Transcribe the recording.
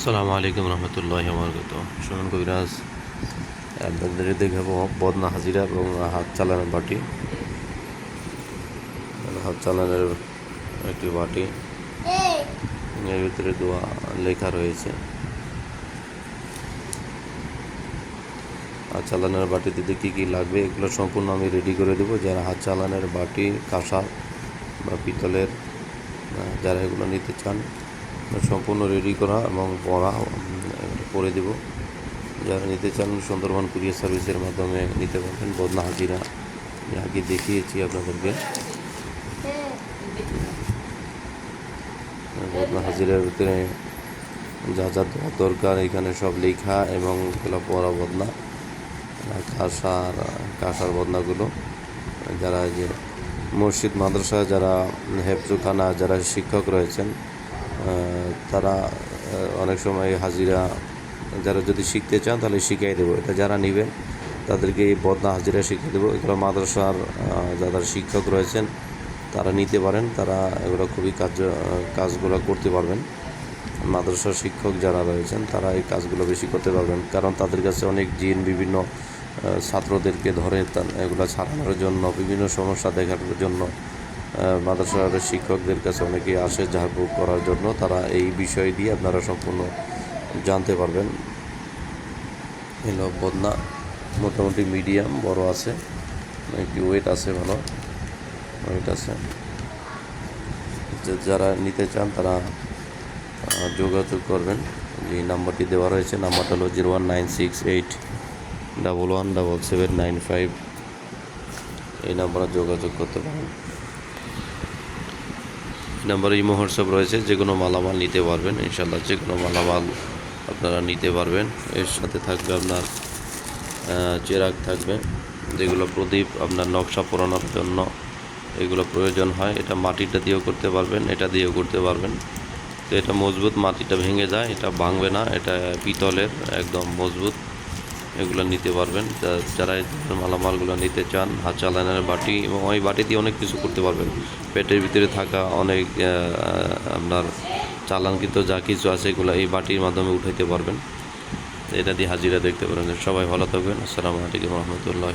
আসসালামু আলাইকুম রহমতুল্লাহ বরকত সুমন কবিরাজ, আপনাদের দেখাবো বদনা হাজিরা এবং হাত চালানোর বাটি। হাত চালানোর একটি বাটি। এর ভিতরে দোয়া লেখা রয়েছে। হাত চালানোর বাটিতে কী কী লাগবে, এগুলো সম্পূর্ণ আমি রেডি করে দেবো। যারা হাত চালানোর বাটি, কাঁসা বা পিতলের, যারা এগুলো নিতে চান সম্পূর্ণ রেডি করা এবং পড়া করে দেব। যারা নিতে চান সুন্দরবন কুরিয়ার সার্ভিসের মাধ্যমে নিতে পারবেন। বদনা হাজিরা আগে দেখিয়েছি আপনাদেরকে। বদনা হাজিরার ভিতরে যা যা দরকার, এখানে সব লেখা এবং এগুলো পড়া বদনা, কাঁসার কাঁসার বদনাগুলো। যারা যে মসজিদ, মাদ্রাসা, যারা হেফজুখানা, যারা শিক্ষক রয়েছেন তারা অনেক সময় হাজিরা, যারা যদি শিখতে চান তাহলে শিখিয়ে দেবো। এটা যারা নেবেন, তাদেরকে এই বদনা হাজিরা শিখিয়ে দেবো। এগুলো মাদ্রাসার যারা শিক্ষক রয়েছেন, তারা নিতে পারেন। তারা এগুলো খুবই কাজ, কাজগুলো করতে পারবেন। মাদ্রাসার শিক্ষক যারা রয়েছেন, তারা এই কাজগুলো বেশি করতে পারবেন। কারণ তাদের কাছে অনেক জিন, বিভিন্ন ছাত্রদেরকে ধরে এগুলো ছাড়ানোর জন্য, বিভিন্ন সমস্যা দেখার জন্য মাদ্রাসার শিক্ষকদের কাছে অনেকেই আসে ঝাড়ফুঁক করার জন্য। তারা এই বিষয় দিয়ে আপনারা সম্পূর্ণ জানতে পারবেন। এলো বদনা মোটামুটি মিডিয়াম, বড় আছে। একটি ওয়েট আছে ভালো ওয়েট আছে। যারা নিতে চান তারা যোগাযোগ করবেন। যে নাম্বারটি দেওয়া রয়েছে, নাম্বারটা হলো zero one nine six eight double one double seven nine five. এই নাম্বারে যোগাযোগ করতে পারেন। নাম্বারে ইমো হোয়াটসঅ্যাপ রয়েছে, যে কোনো মালামাল নিতে পারবেন ইনশাল্লাহ যে কোনো মালামাল আপনারা নিতে পারবেন। এর সাথে থাকবে আপনার চেরাগ থাকবে, যেগুলো প্রদীপ আপনার নকশা পরানোর জন্য এগুলো প্রয়োজন হয়। এটা মাটিটা দিয়েও করতে পারবেন, এটা দিয়েও করতে পারবেন। তো এটা মজবুত মাটিটা ভেঙে যায়, এটা ভাঙবে না, এটা পিতলের একদম মজবুত। এগুলো নিতে পারবেন। যারা মালামালগুলো নিতে চান, হাত চালানোর বাটি এবং ওই বাটি দিয়ে অনেক কিছু করতে পারবেন। পেটের ভিতরে থাকা অনেক আপনার চালানকৃত যা কিছু আছে এগুলো এই বাটির মাধ্যমে উঠাইতে পারবেন। এটা দিয়ে হাজিরা দেখতে পারেন। সবাই ভালো থাকবেন। আসসালামু আলাইকুম রহমতুল্লাহ